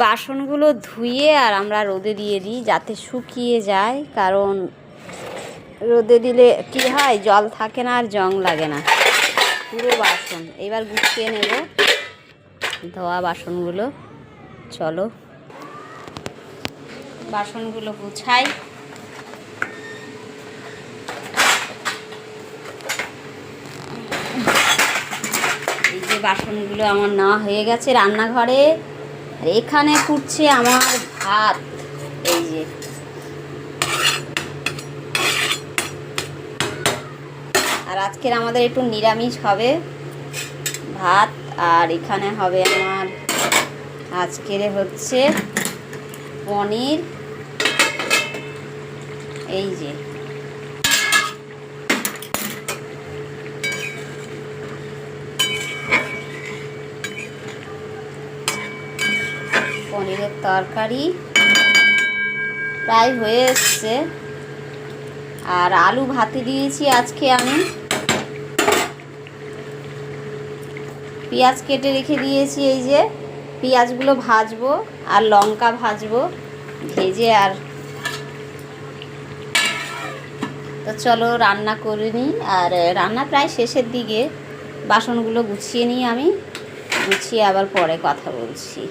বাসনগুলো ধুয়ে আর আমরা রোদে দিয়ে দিই যাতে শুকিয়ে যায়, কারণ রোদে দিলে কি হয়, জল থাকে না আর জং লাগে না। পুরো বাসন, এবার গুছিয়ে নেব ধোয়া বাসনগুলো। চলো। বাসনগুলো গুছাই। এই যে বাসনগুলো আমার নেওয়া হয়ে গেছে রান্নাঘরে। আর এখানে ফুটছে আমার ভাত। এই যে। আর আজকের আমাদের একটু নিরামিষ হবে ভাত, আর এখানে হবে আমার আজকের হচ্ছে পনির। এই যে। পনিরের তরকারি প্রায় হয়ে এসছে। আর আলু ভাতে দিয়েছি আজকে আমি। পেঁয়াজ কেটে রেখে দিয়েছি এই যে। পেঁয়াজগুলো ভাজবো আর লঙ্কা ভাজবো ভেজে আর তো চলো রান্না করে নিই। আর রান্না প্রায় শেষের দিকে। বাসনগুলো গুছিয়ে নিই আমি। গুছিয়ে আবার পরে কথা বলছি।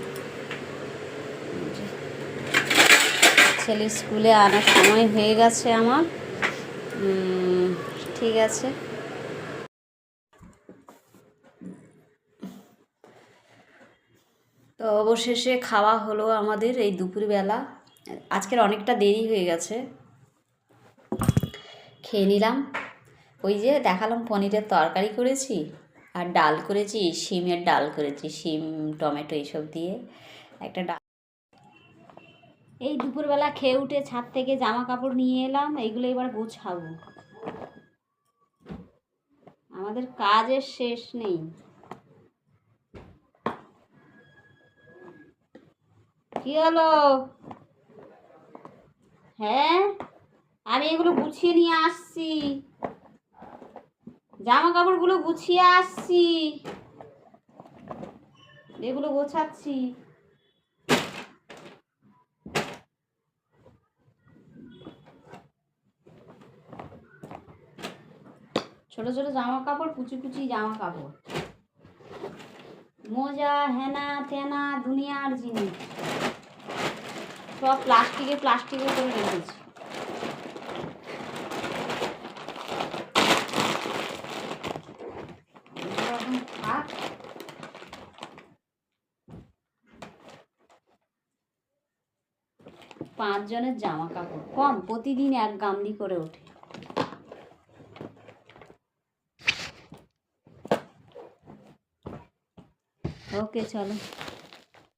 ছেলে স্কুলে আনার সময় হয়ে গেছে আমার। ঠিক আছে। তো অবশেষে খাওয়া হলো আমাদের এই দুপুরবেলা। আজকের অনেকটা দেরি হয়ে গেছে। খেয়ে নিলাম। ওই যে দেখালাম পনিরের তরকারি করেছি আর ডাল করেছি, শিমের ডাল করেছি, শিম, টমেটো এইসব দিয়ে। একটা ডাল এই দুপুরবেলা খেয়ে উঠে ছাদ থেকে জামা কাপড় নিয়ে এলাম এইগুলো এবার গোছাবো। আমাদের কাজের শেষ নেই। কি হলো? হ্যাঁ? আমি এগুলো গুছিয়ে নিয়ে আসছি। জামা কাপড়গুলো গুছিয়ে আসছি। এগুলো গোছাচ্ছি। ছোট ছোট জামা কাপড় কুচি কুচি জামা কাপড় মোজা, হেনা তেনা দুনিয়ার জিনিস। সব প্লাস্টিকে প্লাস্টিকে করে রেখেছি। পাঁচজনের জামা কাপড় কম, প্রতিদিন এক গামলি করে ওঠে। ওকে চলো